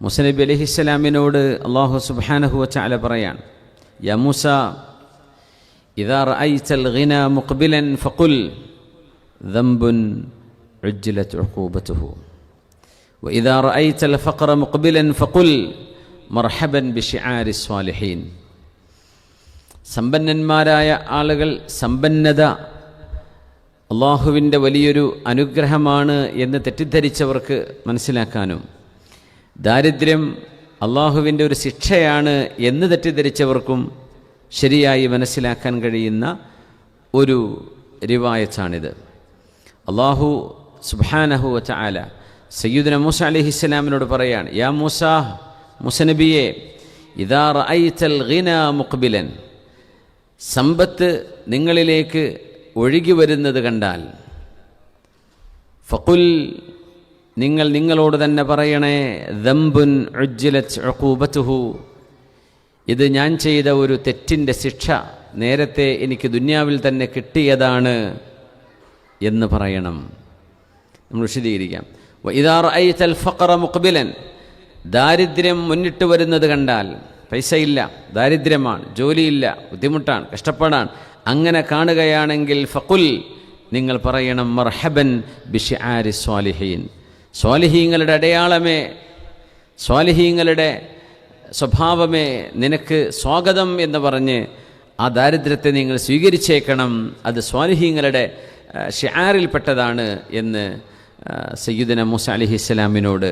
മുസനബി അലഹിസ്സലാമിനോട് അള്ളാഹു സുബാനഹു വച്ചാല പറയാണ് യാ മൂസ ഇതാ റഅയ്തൽ ഗിന മുഖ്ബിലൻ ഫഖുൽ ذنب عجلت عقوبته وإذا رأيت الفقر مقبلا فقل مرحبا بشعار الصالحين സമ്പന്നന്മാരായ ആളുകൾ സമ്പന്നത അള്ളാഹുവിൻ്റെ വലിയൊരു അനുഗ്രഹമാണ് എന്ന് തെറ്റിദ്ധരിച്ചവർക്ക് മനസ്സിലാക്കാനും ദാരിദ്ര്യം അള്ളാഹുവിന്റെ ഒരു ശിക്ഷയാണ് എന്ന് തെറ്റിദ്ധരിച്ചവർക്കും ശരിയായി മനസ്സിലാക്കാൻ കഴിയുന്ന ഒരു റിവായത്താണിത്. അള്ളാഹു സുബാനഹു ചാല സയ്യുദ്ന മൂസ അലിഹിസ്സലാമിനോട് പറയാണ് യാ മൂസ മുസനബിയെ ഇതാ റഅയ്തൽ ഗിന മുഖ്ബിലൻ. സമ്പത്ത് നിങ്ങളിലേക്ക് ഒഴുകി വരുന്നത് കണ്ടാൽ ഫക്കുൽ നിങ്ങൾ നിങ്ങളോട് തന്നെ പറയണേ ദംബുൻ ഉജ്ജിലൂബത്തുഹു ഇത് ഞാൻ ചെയ്ത ഒരു തെറ്റിന്റെ ശിക്ഷ നേരത്തെ എനിക്ക് ദുന്യാവിൽ തന്നെ കിട്ടിയതാണ് എന്ന് പറയണം. നമ്മൾ വിശദീകരിക്കാം. ഇതാർ ഐ തൽ ഫഖറ മുഖബിലൻ. ദാരിദ്ര്യം മുന്നിട്ട് വരുന്നത് കണ്ടാൽ പൈസയില്ല ദാരിദ്ര്യമാണ് ജോലിയില്ല ബുദ്ധിമുട്ടാണ് കഷ്ടപ്പാടാണ്. അങ്ങനെ കാണുകയാണെങ്കിൽ ഫക്കുൽ നിങ്ങൾ പറയണം മർഹബൻ ബിഷിആരി സ്വാലിഹീൻ. സ്വാലിഹീങ്ങളുടെ അടയാളമേ സ്വാലിഹീങ്ങളുടെ സ്വഭാവമേ നിനക്ക് സ്വാഗതം എന്ന് പറഞ്ഞ് ആ ദാരിദ്ര്യത്തെ നിങ്ങൾ സ്വീകരിച്ചേക്കണം. അത് സ്വാലിഹീങ്ങളുടെ ഷിയാറിൽപ്പെട്ടതാണ് എന്ന് സയ്യിദന മൂസ അലിഹി ഇസ്ലാമിനോട്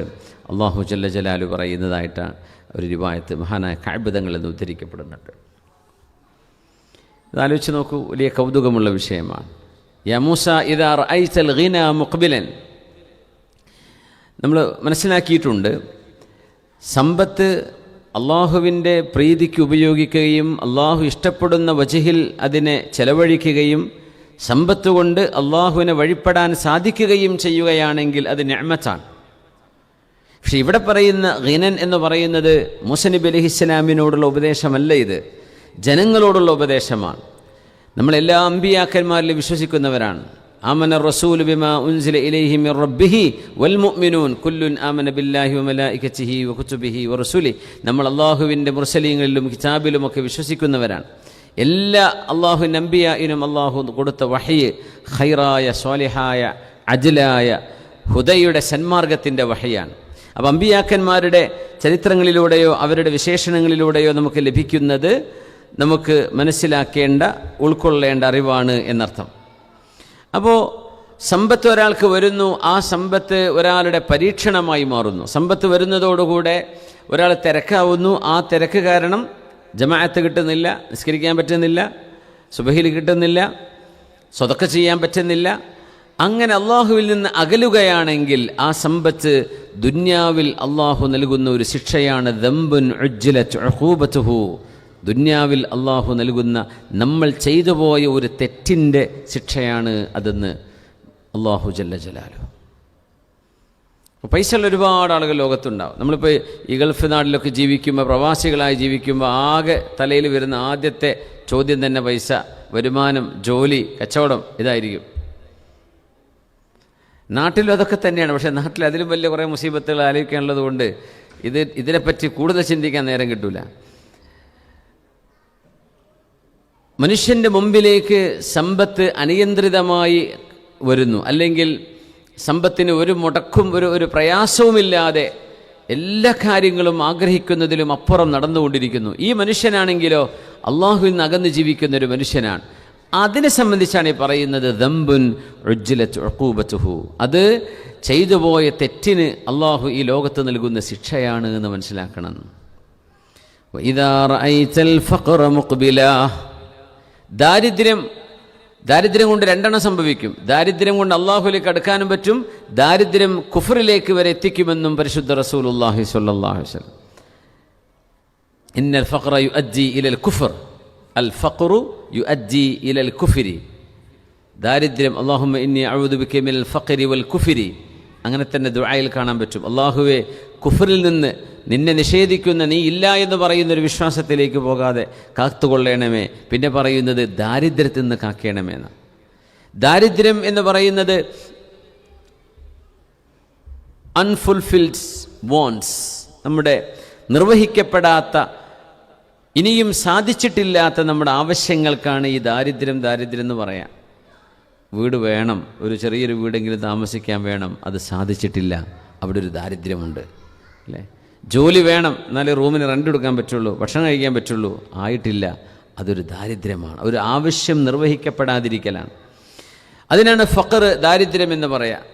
അള്ളാഹു ജല്ല ജലാലു പറയുന്നതായിട്ടാണ് ഒരു രൂപായത്ത് മഹാനായ കാഴ്ബിതങ്ങളിൽ എന്ന് ഉദ്ധരിക്കപ്പെടുന്നുണ്ട്. ഇതാലോചിച്ച് നോക്കൂ വലിയ കൗതുകമുള്ള വിഷയമാണ്. യമൂസ ഇതാർ ഐസൽ ഗീന മുഖബിലൻ. നമ്മൾ മനസ്സിലാക്കിയിട്ടുണ്ട് സമ്പത്ത് അള്ളാഹുവിന്റെ പ്രീതിക്ക് ഉപയോഗിക്കുകയും അള്ളാഹു ഇഷ്ടപ്പെടുന്ന വജഹിൽ അതിനെ ചെലവഴിക്കുകയും സമ്പത്ത് കൊണ്ട് അള്ളാഹുവിനെ വഴിപ്പെടാൻ സാധിക്കുകയും ചെയ്യുകയാണെങ്കിൽ അത് ഞമ്മത്താണ് പക്ഷെ ഇവിടെ പറയുന്ന ഗിനൻ എന്ന് പറയുന്നത് മുസനബി അലഹിസ്സലാമിനോടുള്ള ഉപദേശമല്ല ഇത്. ജനങ്ങളോടുള്ള ഉപദേശമാണ്. നമ്മളെല്ലാ അമ്പിയാക്കന്മാരിലും വിശ്വസിക്കുന്നവരാണ്. റസൂൽ ബിമ ഉൻസില ഇലൈഹി മിർ റബ്ബിഹി വൽ മുഅ്മിനൂൻ. കുല്ലുൻ ആമന ബില്ലാഹി വമലായികതിഹി വകുതുബിഹി വറസൂലി നമ്മൾ അള്ളാഹുവിന്റെ മുർസലീങ്ങളിലും കിതാബിലും ഒക്കെ വിശ്വസിക്കുന്നവരാണ്. എല്ലാ അള്ളാഹു നമ്പിയായിനും അള്ളാഹു കൊടുത്ത വഹയ് ഖൈറായ സ്വാലിഹായ അജലായ ഹുദയുടെ സന്മാർഗത്തിന്റെ വഹയാണ്. അപ്പം അമ്പിയാക്കന്മാരുടെ ചരിത്രങ്ങളിലൂടെയോ അവരുടെ വിശേഷണങ്ങളിലൂടെയോ നമുക്ക് ലഭിക്കുന്നത് നമുക്ക് മനസ്സിലാക്കേണ്ട ഉൾക്കൊള്ളേണ്ട അറിവാണ് എന്നർത്ഥം. അപ്പോൾ സമ്പത്ത് ഒരാൾക്ക് വരുന്നു ആ സമ്പത്ത് ഒരാളുടെ പരീക്ഷണമായി മാറുന്നു. സമ്പത്ത് വരുന്നതോടുകൂടെ ഒരാൾ തിരക്കാവുന്നു ആ തിരക്ക് കാരണം ജമാഅത്ത് കിട്ടുന്നില്ല നിസ്കരിക്കാൻ പറ്റുന്നില്ല സുബഹിൽ കിട്ടുന്നില്ല സ്വതക്ക ചെയ്യാൻ പറ്റുന്നില്ല. അങ്ങനെ അള്ളാഹുവിൽ നിന്ന് അകലുകയാണെങ്കിൽ ആ സമ്പത്ത് ദുന്യാവിൽ അള്ളാഹു നൽകുന്ന ഒരു ശിക്ഷയാണ് ദമ്പുൻ ഉജ്ജലൂബത്തുഹു ദുന്യാവിൽ അള്ളാഹു നൽകുന്ന നമ്മൾ ചെയ്തു പോയ ഒരു തെറ്റിന്റെ ശിക്ഷയാണ് അതെന്ന് അള്ളാഹു ജല്ല ജലാലു പൈസ ഉള്ള ഒരുപാട് ആളുകൾ ലോകത്തുണ്ടാവും. നമ്മളിപ്പോൾ ഈ ഗൾഫ് നാട്ടിലൊക്കെ ജീവിക്കുമ്പോൾ പ്രവാസികളായി ജീവിക്കുമ്പോൾ ആകെ തലയിൽ വരുന്ന ആദ്യത്തെ ചോദ്യം തന്നെ പൈസ വരുമാനം ജോലി കച്ചവടം ഇതായിരിക്കും. നാട്ടിലും അതൊക്കെ തന്നെയാണ്. പക്ഷേ നാട്ടിൽ അതിലും വലിയ കുറേ മുസീബത്തുകൾ ആലോചിക്കാനുള്ളത് കൊണ്ട് ഇത് ഇതിനെപ്പറ്റി കൂടുതൽ ചിന്തിക്കാൻ നേരം കിട്ടൂല. മനുഷ്യന്റെ മുമ്പിലേക്ക് സമ്പത്ത് അനിയന്ത്രിതമായി വരുന്നു. അല്ലെങ്കിൽ സമ്പത്തിന് ഒരു മുടക്കും ഒരു ഒരു പ്രയാസവുമില്ലാതെ എല്ലാ കാര്യങ്ങളും ആഗ്രഹിക്കുന്നതിലും അപ്പുറം നടന്നുകൊണ്ടിരിക്കുന്നു. ഈ മനുഷ്യനാണെങ്കിലോ അള്ളാഹുവിൽ നിന്ന് അകന്ന് ജീവിക്കുന്ന ഒരു മനുഷ്യനാണ്. അതിനെ സംബന്ധിച്ചാണ് ഈ പറയുന്നത് ദമ്പുൻ റുജ്ജിലൂബത്തുഹു അത് ചെയ്തു പോയ തെറ്റിന് അള്ളാഹു ഈ ലോകത്ത് നൽകുന്ന ശിക്ഷയാണ് എന്ന് മനസ്സിലാക്കണം. ഇതാ ദാരിദ്ര്യം ദാരിദ്ര്യം കൊണ്ട് രണ്ടെണ്ണം സംഭവിക്കും. ദാരിദ്ര്യം കൊണ്ട് അള്ളാഹുലേക്ക് അടുക്കാനും പറ്റും. ദാരിദ്ര്യം കുഫറിലേക്ക് വരെ എത്തിക്കുമെന്നും പരിശുദ്ധ റസൂൽ അള്ളാഹി അലൈഹി വസല്ലം. ഇന്നൽ ഫഖറ യുഅദ്ദി ഇലൽ കുഫർ. അൽ ഫഖറു യുഅദ്ദി ഇലൽ കുഫരി. ദാരിദ്ര്യം അള്ളാഹുമ്മ ഇന്നി അഊദു ബിക മിനൽ ഫഖരി വൽ കുഫരി. അങ്ങനെ തന്നെ ദുആയിൽ കാണാൻ പറ്റും. അള്ളാഹുവെ കുഫറിൽ നിന്ന് നിന്നെ നിഷേധിക്കുന്ന നീ ഇല്ല എന്ന് പറയുന്ന ഒരു വിശ്വാസത്തിലേക്ക് പോകാതെ കാത്തുകൊള്ളണമേ. പിന്നെ പറയുന്നത് ദാരിദ്ര്യത്തിൽ നിന്ന് കാക്കണമേന്ന് ദാരിദ്ര്യം എന്ന് പറയുന്നത് അൺഫുൾഫിൽഡ് വോൺസ് നമ്മുടെ നിർവഹിക്കപ്പെടാത്ത ഇനിയും സാധിച്ചിട്ടില്ലാത്ത നമ്മുടെ ആവശ്യങ്ങൾക്കാണ് ഈ ദാരിദ്ര്യം ദാരിദ്ര്യം എന്ന് പറയാം. വീട് വേണം. ഒരു ചെറിയൊരു വീടെങ്കിലും താമസിക്കാൻ വേണം. അത് സാധിച്ചിട്ടില്ല. അവിടെ ഒരു ദാരിദ്ര്യമുണ്ട്. അല്ലേ? ജോലി വേണം. എന്നാലേ റൂമിന് റെന്റ് കൊടുക്കാൻ പറ്റുള്ളൂ. ഭക്ഷണം കഴിക്കാൻ പറ്റുള്ളൂ. ആയിട്ടില്ല. അതൊരു ദാരിദ്ര്യമാണ്. ഒരു ആവശ്യം നിർവഹിക്കപ്പെടാതിരിക്കലാണ്. അതിനാണ് ഫക്കർ ദാരിദ്ര്യം എന്ന് പറയാം.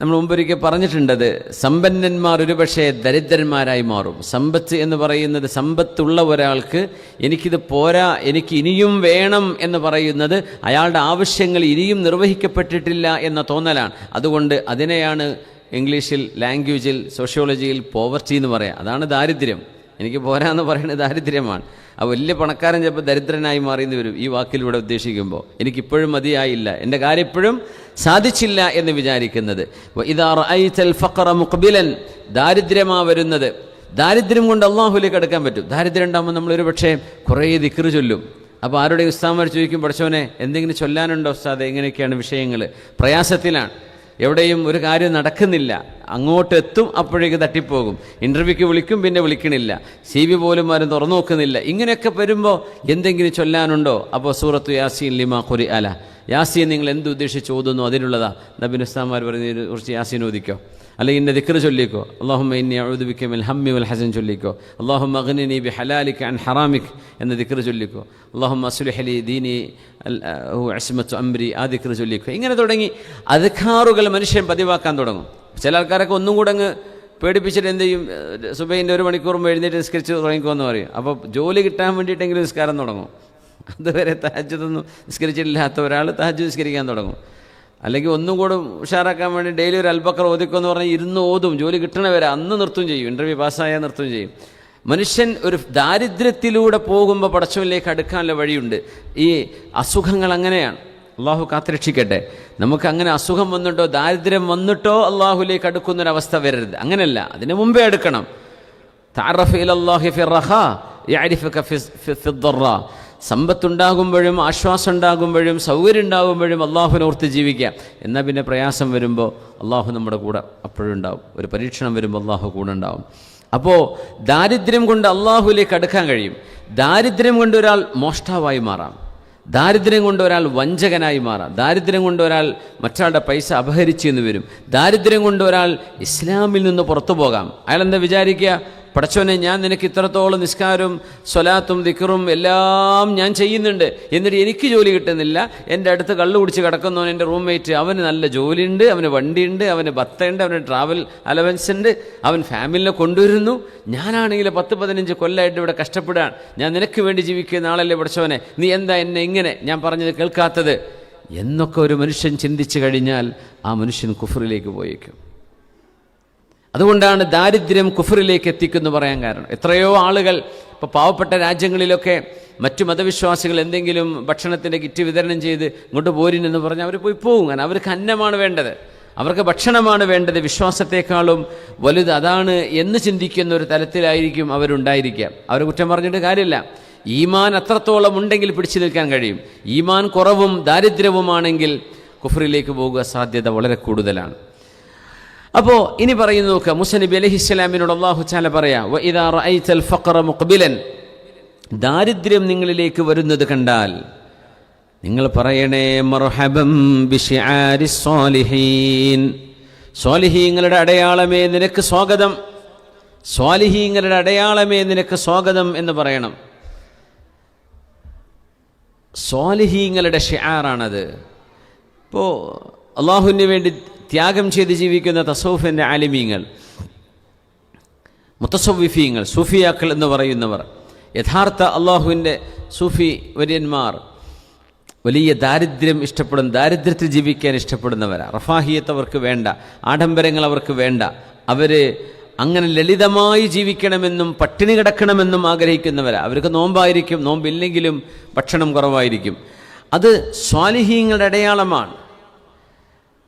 നമ്മൾ മുമ്പൊരിക്കൽ പറഞ്ഞിട്ടുണ്ടത് സമ്പന്നന്മാർ ഒരുപക്ഷെ ദരിദ്രന്മാരായി മാറും. സമ്പത്ത് എന്ന് പറയുന്നത് സമ്പത്തുള്ള ഒരാൾക്ക് എനിക്കിത് പോരാ എനിക്ക് ഇനിയും വേണം എന്ന് പറയുന്നത് അയാളുടെ ആവശ്യങ്ങൾ ഇനിയും നിർവഹിക്കപ്പെട്ടിട്ടില്ല എന്ന തോന്നലാണ്. അതുകൊണ്ട് അതിനെയാണ് ഇംഗ്ലീഷിൽ ലാംഗ്വേജിൽ സോഷ്യോളജിയിൽ പോവർട്ടി എന്ന് പറയാം. അതാണ് ദാരിദ്ര്യം. എനിക്ക് പോരാ എന്ന് പറയുന്നത് ദാരിദ്ര്യമാണ്. ആ വലിയ പണക്കാരൻ ചിലപ്പോൾ ദരിദ്രനായി മാറിയെന്ന് വരും ഈ വാക്കിലൂടെ ഉദ്ദേശിക്കുമ്പോൾ എനിക്കിപ്പോഴും മതിയായില്ല. എന്റെ കാര്യം ഇപ്പോഴും സാധിച്ചില്ല എന്ന് വിചാരിക്കുന്നത്. മുഖബിലൻ. ദാരിദ്ര്യമാ വരുന്നത്. ദാരിദ്ര്യം കൊണ്ട് അള്ളാഹുലേക്ക് കടക്കാൻ പറ്റും. ദാരിദ്ര്യം ഉണ്ടാകുമ്പോൾ നമ്മളൊരു പക്ഷേ കുറേ ദിക്കറ് ചൊല്ലും. അപ്പോൾ ആരുടെ ഉസ്താമാർ ചോദിക്കും പഠിച്ചവനെ എന്തെങ്കിലും ചൊല്ലാനുണ്ടോ ഉസ്താദ്? എങ്ങനെയൊക്കെയാണ് വിഷയങ്ങൾ പ്രയാസത്തിലാണ്. എവിടെയും ഒരു കാര്യം നടക്കുന്നില്ല. അങ്ങോട്ട് എത്തും അപ്പോഴേക്ക് തട്ടിപ്പോകും. ഇന്റർവ്യൂക്ക് വിളിക്കും പിന്നെ വിളിക്കണില്ല. സി വി പോലും ആരും തുറന്നു നോക്കുന്നില്ല. ഇങ്ങനെയൊക്കെ വരുമ്പോൾ എന്തെങ്കിലും ചൊല്ലാനുണ്ടോ? അപ്പോൾ സൂറത്ത് യാസീൻ ലിമ കുരി അല യാസീൻ നിങ്ങൾ എന്ത് ഉദ്ദേശിച്ച് ഓതുന്നു അതിനുള്ളതാ നബിൻ ഇസ്ലാമാർ പറഞ്ഞതിനെ കുറിച്ച് യാസീൻ ഓദിക്കോ അല്ലെങ്കിൽ ഇന്ന ദിക്ർ ചൊല്ലിക്കോ. അള്ളാഹുമ്മ ഇന്നി അഴുദുബിക്ക മിൽ ഹമ്മി വൽ ഹസൻ ചൊല്ലിക്കോ. അള്ളാഹുമ്മ അഗ്നിനി ബി ഹലാലിക അൻ ഹറാമിക് എന്ന ദിക്ർ ചൊല്ലിക്കോ. അള്ളാഹുമ്മ അസുലഹലി ദീനി അസ്മത്ത് അംരി ആ ദിക്ർ ചൊല്ലിക്കോ. ഇങ്ങനെ തുടങ്ങി അധികാറുകൾ മനുഷ്യൻ പതിവാക്കാൻ തുടങ്ങും. ചില ആൾക്കാരൊക്കെ ഒന്നും കൂടെ അങ്ങ് പേടിപ്പിച്ചിട്ട് എന്ത് ചെയ്യും? സുബൈന്റെ ഒരു മണിക്കൂർ എഴുന്നേറ്റ് നിസ്കരിച്ച് തുടങ്ങിക്കോന്ന് പറയും. അപ്പോൾ ജോലി കിട്ടാൻ വേണ്ടിയിട്ടെങ്കിലും നിസ്കാരം തുടങ്ങും. അതുവരെ താജ്ജതൊന്നും നിസ്കരിച്ചിട്ടില്ലാത്ത ഒരാൾ തഹജ്ജു നിസ്കരിക്കാൻ തുടങ്ങും. അല്ലെങ്കിൽ ഒന്നും കൂടെ ഉഷാറാക്കാൻ വേണ്ടി ഡെയിലി ഒരു അൽബക്കർ ഓതിക്കുമെന്ന് പറഞ്ഞാൽ ഇരുന്ന് ഓതും ജോലി കിട്ടണവരെ അന്ന് നിർത്തും ചെയ്യും ഇന്റർവ്യൂ പാസ്സായാൽ നിർത്തും ചെയ്യും. മനുഷ്യൻ ഒരു ദാരിദ്ര്യത്തിലൂടെ പോകുമ്പോൾ പടച്ചവനിലേക്ക് അടുക്കാനുള്ള വഴിയുണ്ട്. ഈ അസുഖങ്ങൾ അങ്ങനെയാണ്. അള്ളാഹു കാത്തുരക്ഷിക്കട്ടെ. നമുക്ക് അങ്ങനെ അസുഖം വന്നിട്ടോ ദാരിദ്ര്യം വന്നിട്ടോ അള്ളാഹുലേക്ക് അടുക്കുന്നൊരവസ്ഥ വരരുത്. അങ്ങനെയല്ല അതിന് മുമ്പേ അടുക്കണം. താറഫ് ഇൽ അള്ളാഹി ഫിറഹ യഅരിഫക ഫി ഫി ദ്ദറാ സമ്പത്തുണ്ടാകുമ്പോഴും ആശ്വാസം ഉണ്ടാകുമ്പോഴും സൗകര്യം ഉണ്ടാകുമ്പോഴും അള്ളാഹുവിനോർത്ത് ജീവിക്കാം എന്നാൽ പിന്നെ പ്രയാസം വരുമ്പോൾ അള്ളാഹു നമ്മുടെ കൂടെ അപ്പോഴും ഉണ്ടാവും. ഒരു പരീക്ഷണം വരുമ്പോൾ അള്ളാഹു കൂടെ ഉണ്ടാവും. അപ്പോൾ ദാരിദ്ര്യം കൊണ്ട് അള്ളാഹുവിലേക്ക് അടുക്കാൻ കഴിയും. ദാരിദ്ര്യം കൊണ്ട് ഒരാൾ മോഷ്ടാവായി മാറാം. ദാരിദ്ര്യം കൊണ്ട് ഒരാൾ വഞ്ചകനായി മാറാം. ദാരിദ്ര്യം കൊണ്ട് ഒരാൾ മറ്റാളുടെ പൈസ അപഹരിച്ചു എന്ന് വരും. ദാരിദ്ര്യം കൊണ്ട് ഒരാൾ ഇസ്ലാമിൽ നിന്ന് പുറത്തു പോകാം. അയാൾ എന്താ വിചാരിക്കുക? പടച്ചോനെ ഞാൻ നിനക്ക് ഇത്രത്തോളം നിസ്കാരവും സ്വലാത്തും ദിക്കറും എല്ലാം ഞാൻ ചെയ്യുന്നുണ്ട്. എന്നിട്ട് എനിക്ക് ജോലി കിട്ടുന്നില്ല. എന്റെ അടുത്ത് കള്ളു കുടിച്ച് കിടക്കുന്നവൻ എന്റെ റൂംമേറ്റ് അവന് നല്ല ജോലിയുണ്ട് അവന് വണ്ടിയുണ്ട് അവന് ഭത്തയുണ്ട് അവന് ട്രാവൽ അലവൻസ് ഉണ്ട് അവൻ ഫാമിലിനെ കൊണ്ടുവരുന്നു. ഞാനാണെങ്കിൽ പത്ത് പതിനഞ്ച് കൊല്ലമായിട്ട് ഇവിടെ കഷ്ടപ്പെടുകയാണ്. ഞാൻ നിനക്ക് വേണ്ടി ജീവിക്കുന്ന ആളല്ലേ പടച്ചോനെ നീ എന്താ എന്നെ ഇങ്ങനെ ഞാൻ പറഞ്ഞത് കേൾക്കാത്തത്? എന്നൊക്കെ ഒരു മനുഷ്യൻ ചിന്തിച്ചു കഴിഞ്ഞാൽ ആ മനുഷ്യൻ കുഫറിലേക്ക് പോയേക്കും. അതുകൊണ്ടാണ് ദാരിദ്ര്യം കുഫറിലേക്ക് എത്തിക്കുന്നു പറയാൻ കാരണം. എത്രയോ ആളുകൾ ഇപ്പോൾ പാവപ്പെട്ട രാജ്യങ്ങളിലൊക്കെ മറ്റു മതവിശ്വാസികൾ എന്തെങ്കിലും ഭക്ഷണത്തിന്റെ കിറ്റ് വിതരണം ചെയ്ത് ഇങ്ങോട്ട് പോരിനെന്ന് പറഞ്ഞാൽ അവർ പോയി പോകും കാരണം അവർക്ക് അന്നമാണ് വേണ്ടത്. അവർക്ക് ഭക്ഷണമാണ് വേണ്ടത്. വിശ്വാസത്തെക്കാളും വലുത് അതാണ് എന്ന് ചിന്തിക്കുന്ന ഒരു തലത്തിലായിരിക്കും അവരുണ്ടായിരിക്കുക. അവർ കുറ്റം പറഞ്ഞിട്ട് കാര്യമില്ല. ഈമാൻ അത്രത്തോളം ഉണ്ടെങ്കിൽ പിടിച്ചു നിൽക്കാൻ കഴിയും. ഈമാൻ കുറവും ദാരിദ്ര്യവുമാണെങ്കിൽ കുഫറിലേക്ക് പോകുക സാധ്യത വളരെ കൂടുതലാണ്. അപ്പോൾ ഇനി പറയുന്നു നോക്കുക മുസനബി അലഹി ഇസ്ലാമിനോട് അള്ളാഹു ചാല പറയാ "വ ഇദാ റഅയ്തൽ ഫഖറ ദാരിദ്ര്യം നിങ്ങളിലേക്ക് വരുന്നത് കണ്ടാൽ നിങ്ങൾ പറയണേ മർഹബം സ്വാലിഹീങ്ങളുടെ അടയാളമേ നിനക്ക് സ്വാഗതം. സ്വാലിഹീങ്ങളുടെ അടയാളമേ നിനക്ക് സ്വാഗതം എന്ന് പറയണം. സ്വാലിഹീങ്ങളുടെ ഷിയാറാണത് ഇപ്പോൾ അള്ളാഹുവിന് വേണ്ടി ത്യാഗം ചെയ്ത് ജീവിക്കുന്ന തസൗഫിന്റെ ആലിമീങ്ങൾ മുത്തസൗവിഫീങ്ങൾ സൂഫിയാക്കൾ എന്ന് പറയുന്നവർ യഥാർത്ഥ അള്ളാഹുവിന്റെ സൂഫി വര്യന്മാർ വലിയ ദാരിദ്ര്യം ഇഷ്ടപ്പെടുന്ന ദാരിദ്ര്യത്തിൽ ജീവിക്കാൻ ഇഷ്ടപ്പെടുന്നവരാണ് റഫാഹിയത്ത് അവർക്ക് വേണ്ട ആഡംബരങ്ങൾ അവർക്ക് വേണ്ട. അവർ അങ്ങനെ ലളിതമായി ജീവിക്കണമെന്നും പട്ടിണി കിടക്കണമെന്നും ആഗ്രഹിക്കുന്നവരാണ് അവർക്ക് നോമ്പായിരിക്കും നോമ്പില്ലെങ്കിലും ഭക്ഷണം കുറവായിരിക്കും. അത് സ്വാലിഹീങ്ങളുടെ അടയാളമാണ്.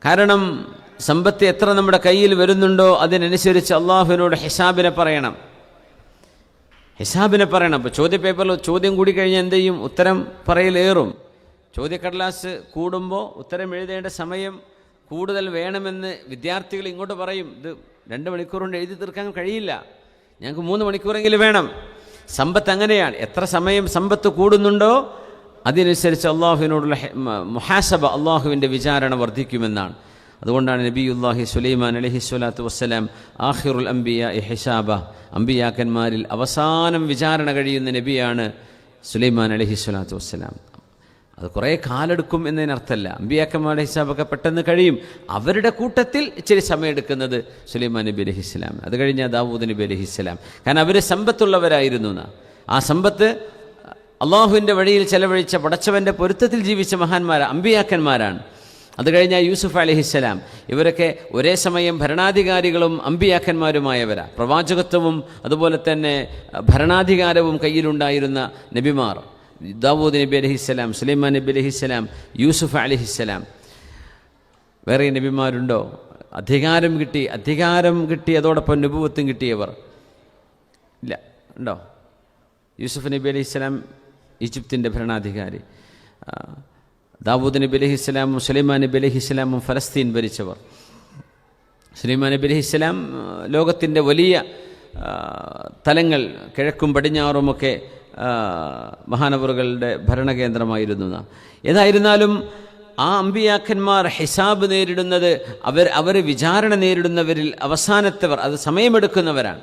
കാരണം സമ്പത്ത് എത്ര നമ്മുടെ കയ്യിൽ വരുന്നുണ്ടോ അതിനനുസരിച്ച് അള്ളാഹുവിനോട് ഹിസാബിനെ പറയണം. ഹിസാബിനെ പറയണം. അപ്പോൾ ചോദ്യപേപ്പറിൽ ചോദ്യം കൂടി കഴിഞ്ഞാൽ എന്ത് ചെയ്യും? ഉത്തരം പറയലേറും. ചോദ്യക്കടലാസ് കൂടുമ്പോൾ ഉത്തരം എഴുതേണ്ട സമയം കൂടുതൽ വേണമെന്ന് വിദ്യാർത്ഥികൾ ഇങ്ങോട്ട് പറയും. ഇത് രണ്ട് മണിക്കൂർ കൊണ്ട് എഴുതി തീർക്കാൻ കഴിയില്ല. ഞങ്ങൾക്ക് മൂന്ന് മണിക്കൂറെങ്കിലും വേണം. സമ്പത്ത് അങ്ങനെയാണ്. എത്ര സമയം സമ്പത്ത് കൂടുന്നുണ്ടോ അതിനനുസരിച്ച് അള്ളാഹുവിനോടുള്ള മുഹാസബ അള്ളാഹുവിന്റെ വിചാരണ വർദ്ധിക്കുമെന്നാണ്. അതുകൊണ്ടാണ് നബിയുല്ലാഹി സുലൈമാൻ അലഹി സ്വലാത്തു വസ്സലാം ആഹിറുൽ അംബിയ ഹിഷാബ അംബിയാക്കന്മാരിൽ അവസാനം വിചാരണ കഴിയുന്ന നബിയാണ് സുലൈമാൻ അലഹി സ്വലാത്തു വസ്സലാം. അത് കുറേ കാലെടുക്കും എന്നതിനർത്ഥമല്ല. അമ്പിയാക്കന്മാരുടെ ഹിസാബൊക്കെ പെട്ടെന്ന് കഴിയും. അവരുടെ കൂട്ടത്തിൽ ഇച്ചിരി സമയമെടുക്കുന്നത് സുലൈമാൻ നബി അലഹി ഇസ്ലാം അത് കഴിഞ്ഞ ദാവൂദ് നബി അലഹി ഇസ്ലാം കാരണം അവർ സമ്പത്തുള്ളവരായിരുന്നു. ആ സമ്പത്ത് അള്ളാഹുവിന്റെ വഴിയിൽ ചെലവഴിച്ച പടച്ചവന്റെ പൊരുത്തത്തിൽ ജീവിച്ച മഹാന്മാർ അമ്പിയാക്കന്മാരാണ്. അത് കഴിഞ്ഞ യൂസുഫ് അലഹിസ്സലാം ഇവരൊക്കെ ഒരേ സമയം ഭരണാധികാരികളും അമ്പിയാക്കന്മാരുമായവരാ. പ്രവാചകത്വവും അതുപോലെ തന്നെ ഭരണാധികാരവും കയ്യിലുണ്ടായിരുന്ന നബിമാർ. ദാവൂദ് നബി അലഹിസ്സലാം സുലൈമാൻ നബി അലഹിസ്സലാം യൂസുഫ് അലഹിസ്സലാം വേറെ നബിമാരുണ്ടോ? അധികാരം കിട്ടി അധികാരം കിട്ടി അതോടൊപ്പം നബുവത്തും കിട്ടിയവർ. ഇല്ല ഉണ്ടോ? യൂസുഫ് നബി അലൈഹി സ്വലാം ഈജിപ്തിന്റെ ഭരണാധികാരി. ദാവൂദ് നബി അലഹി ഇസ്ലാമും സുലൈമാൻ നബി അലഹി ഇസ്ലാമും ഫലസ്തീൻ ഭരിച്ചവർ. സുലൈമാൻ നബി അലഹി ഇസ്ലാം ലോകത്തിന്റെ വലിയ തലങ്ങൾ കിഴക്കും പടിഞ്ഞാറുമൊക്കെ മഹാനവറുകളുടെ ഭരണകേന്ദ്രമായിരുന്നു. ഏതായിരുന്നാലും ആ അമ്പിയാക്കന്മാർ ഹിസാബ് നേരിടുന്നത് അവർ അവർ വിചാരണ നേരിടുന്നവരിൽ അവസാനത്തവർ അത് സമയമെടുക്കുന്നവരാണ്.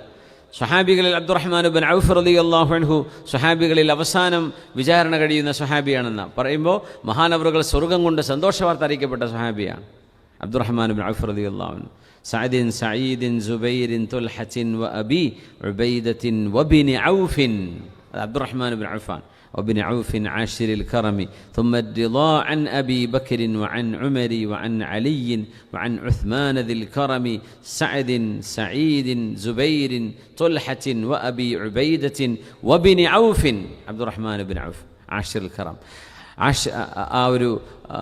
സ്വഹാബികളിൽ അബ്ദുറഹ്മാൻ ബിൻ ഔഫ് റലി അള്ളാഹുൻഹു സ്വഹാബികളിൽ അവസാനം വിചാരണ കഴിയുന്ന സ്വഹാബിയാണെന്ന് പറയുമ്പോൾ മഹാനവറുകൾ സ്വർഗം കൊണ്ട് സന്തോഷവാർത്ത അറിയിക്കപ്പെട്ട സ്വഹാബിയാണ് അബ്ദുറഹ്മാൻ ബിൻ ഔഫ് റലി അള്ളാഹുൻ സഅദിൻ സഈദിൻ സുബൈരിൻ തുൽഹത്തിൻ വ അബി ഉബൈദത്തിൻ വബിൻ ഔഫിൻ. അത് അബ്ദുറഹ്മാൻ ബിൻ ഔഫാൻ وابن عوف عاشر الكرم ثم الرضا عن أبي بكر وعن عمر وعن علي وعن عثمان ذي الكرم سعد سعيد زبير طلحة وأبي عبيدة وابن عوف عبد الرحمن بن عوف عاشر الكرم ആഷ ആ ഒരു ആ,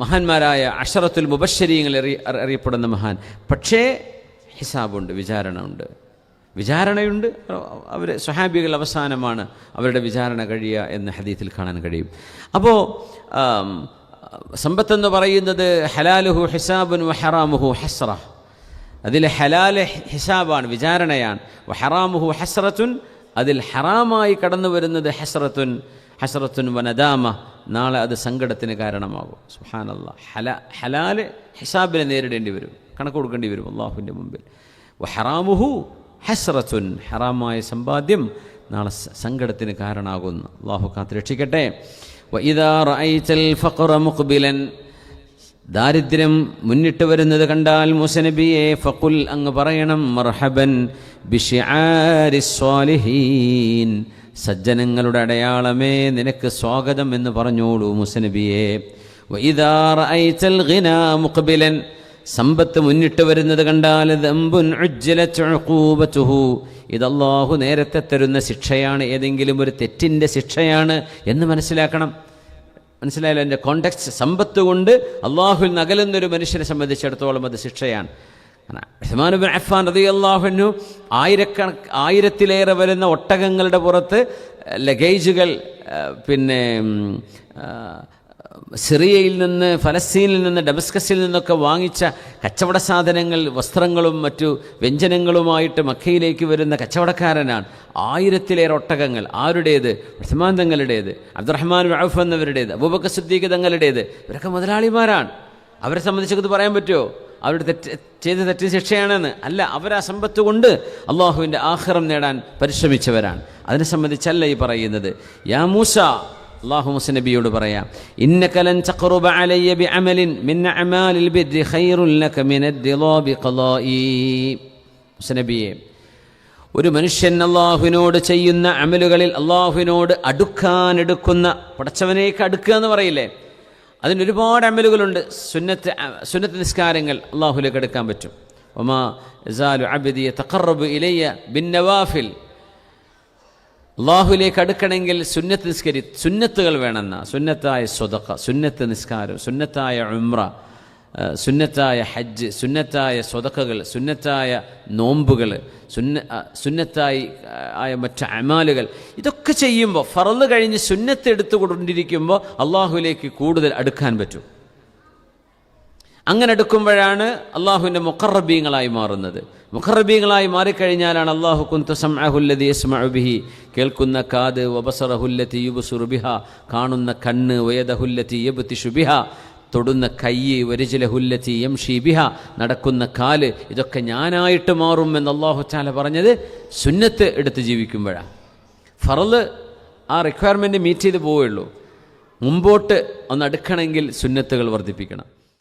മഹാന്മാരായ അഷറത്തുൽ മുബശ്ശരീങ്ങൾ അറിയ അറിയപ്പെടുന്ന മഹാൻ പക്ഷേ ഹിസാബുണ്ട് വിചാരണ ഉണ്ട് വിചാരണയുണ്ട്. അവർ സ്വഹാബികൾ അവസാനമാണ് അവരുടെ വിചാരണ കഴിയുക എന്ന് ഹദീത്തിൽ കാണാൻ കഴിയും. അപ്പോൾ സമ്പത്തെന്ന് പറയുന്നത് ഹലാലുഹു ഹിസാബുൻ വഹറാമുഹു ഹസ്ര അതിൽ ഹലാൽ ഹിസാബാണ് വിചാരണയാണ്. വഹറാമുഹു ഹസ്രത്തുൻ അതിൽ ഹറാമായി കടന്നു വരുന്നത് ഹസ്രത്തുൻ ഹസ്രത്തുൻ വനദാമ നാളെ അത് സങ്കടത്തിന് കാരണമാകും. സുഹാനല്ല ഹല ഹലാൽ ഹിസാബിനെ നേരിടേണ്ടി വരും. കണക്ക് കൊടുക്കേണ്ടി വരും അള്ളാഹുവിന്റെ മുമ്പിൽ. വഹറാമുഹു ഹസ്രത്തുൻ ഹറാമായ സമ്പാദ്യം നാളെ സങ്കടത്തിന് കാരണമാകുന്നു അള്ളാഹു കാത്ത് രക്ഷിക്കട്ടെ. ദാരിദ്ര്യം മുന്നിട്ട് വരുന്നത് കണ്ടാൽ മുസനബിയെ ഫക്കുൽ അങ്ങ് പറയണം മർഹബൻ സജ്ജനങ്ങളുടെ അടയാളമേ നിനക്ക് സ്വാഗതം എന്ന് പറഞ്ഞോളൂ മുസനബിയെ മുഖബിലൻ. സമ്പത്ത് മുന്നിട്ട് വരുന്നത് കണ്ടാൽ ഇത് അല്ലാഹു നേരത്തെ തരുന്ന ശിക്ഷയാണ് ഏതെങ്കിലും ഒരു തെറ്റിന്റെ ശിക്ഷയാണ് എന്ന് മനസ്സിലാക്കണം. മനസ്സിലായാലോ എന്റെ കോണ്ടക്സ്റ്റ് സമ്പത്ത് കൊണ്ട് അള്ളാഹുവിൽ നകലുന്നൊരു മനുഷ്യനെ സംബന്ധിച്ചിടത്തോളം അത് ശിക്ഷയാണ്. ഉസ്മാനുബിൻ അഫാൻ റതി അള്ളാഹുനു ആയിരക്കണക്ക് ആയിരത്തിലേറെ വരുന്ന ഒട്ടകങ്ങളുടെ പുറത്ത് ലഗേജുകൾ പിന്നെ സിറിയയിൽ നിന്ന് ഫലസ്തീനിൽ നിന്ന് ഡമസ്കസിൽ നിന്നൊക്കെ വാങ്ങിച്ച കച്ചവട സാധനങ്ങൾ വസ്ത്രങ്ങളും മറ്റു വ്യഞ്ജനങ്ങളുമായിട്ട് മക്കയിലേക്ക് വരുന്ന കച്ചവടക്കാരനാണ്. ആയിരത്തിലേറെ ഒട്ടകങ്ങൾ ആരുടേത്? ഉസ്മാൻ തങ്ങളുടേത് അബ്ദുറഹ്മാൻ ഔഫ് എന്നവരുടേത് അബൂബക്കർ സുദ്ദീഖ് തങ്ങളുടേത്. ഇവരൊക്കെ മുതലാളിമാരാണ്. അവരെ സംബന്ധിച്ചത് പറയാൻ പറ്റുമോ? അവരുടെ തെറ്റ് ചെയ്ത തെറ്റ് ശിക്ഷയാണെന്ന്. അല്ല അവർ ആ സമ്പത്ത് കൊണ്ട് അള്ളാഹുവിന്റെ ആഹ്റം നേടാൻ പരിശ്രമിച്ചവരാണ്. അതിനെ സംബന്ധിച്ചല്ല ഈ പറയുന്നത്. യാ മൂസ അള്ളാഹു മുസ നബിയോട് പറയാം ഇന്നകലൻ തഖറുബ അലയ്യ ബിഅമലിൻ മിൻ അമാലിൽ ബിദ്രി ഖൈറുൽ ലക മിൻ അദ്ദിളാ ബിഖളാഇ മുസ നബിയെ ഒരു മനുഷ്യൻ അള്ളാഹുവിനോട് ചെയ്യുന്ന അമലുകളിൽ അള്ളാഹുവിനോട് അടുക്കാനെടുക്കുന്ന പടച്ചവനേക്ക് അടുക്കുക എന്ന് പറയില്ലേ? അതിന് ഒരുപാട് അമലുകളുണ്ട്. സുന്നത്ത് സുന്നത്ത് നിസ്കാരങ്ങൾ അള്ളാഹുലേക്ക് എടുക്കാൻ പറ്റും. ഒമാ അബിദിയ തഖറബ് ഇലയ്യ ബിൻ നവാഫിൽ അള്ളാഹുലേക്ക് അടുക്കണമെങ്കിൽ സുന്നത്ത് നിസ്കരി സുന്നത്തുകൾ വേണമെന്ന. സുന്നത്തായ സ്വതക്ക സുന്നത്ത് നിസ്കാരം സുന്നത്തായ ഉമ്ര സുന്നത്തായ ഹജ്ജ് സുന്നത്തായ സ്വതക്കകൾ സുന്നത്തായ നോമ്പുകൾ സുന്ന സുന്നത്തായി ആയ മറ്റ് അമാലുകൾ. ഇതൊക്കെ ചെയ്യുമ്പോൾ ഫറന്ന് കഴിഞ്ഞ് സുന്നത്ത് എടുത്തുകൊണ്ടിരിക്കുമ്പോൾ അള്ളാഹുലേക്ക് കൂടുതൽ അടുക്കാൻ പറ്റും. അങ്ങനെ എടുക്കുമ്പോഴാണ് അള്ളാഹുവിന്റെ മുഖറബീങ്ങളായി മാറുന്നത്. മുഖറബീങ്ങളായി മാറിക്കഴിഞ്ഞാലാണ് അള്ളാഹു കുന്തു സംഅഹുല്ലതി യസ്മഉ കേൾക്കുന്ന കാത് വബസറഹുല്ലത്തി യുബു ബിഹ കാണുന്ന കണ്ണ് വയദഹുല്ലത്തി യബ്തിഷു ബിഹ തൊടുന്ന കൈ വരിജിലഹുല്ലത്തി എം ബിഹ നടക്കുന്ന കാൽ ഇതൊക്കെ ഞാനായിട്ട് മാറും എന്ന് അള്ളാഹു ചാല പറഞ്ഞത് സുന്നത്ത് എടുത്ത് ജീവിക്കുമ്പോഴാണ്. ഫറൽ ആ റിക്വയർമെന്റ് മീറ്റ് ചെയ്ത് പോവുകയുള്ളൂ. മുമ്പോട്ട് ഒന്ന് അടുക്കണമെങ്കിൽ സുന്നത്തുകൾ വർദ്ധിപ്പിക്കണം.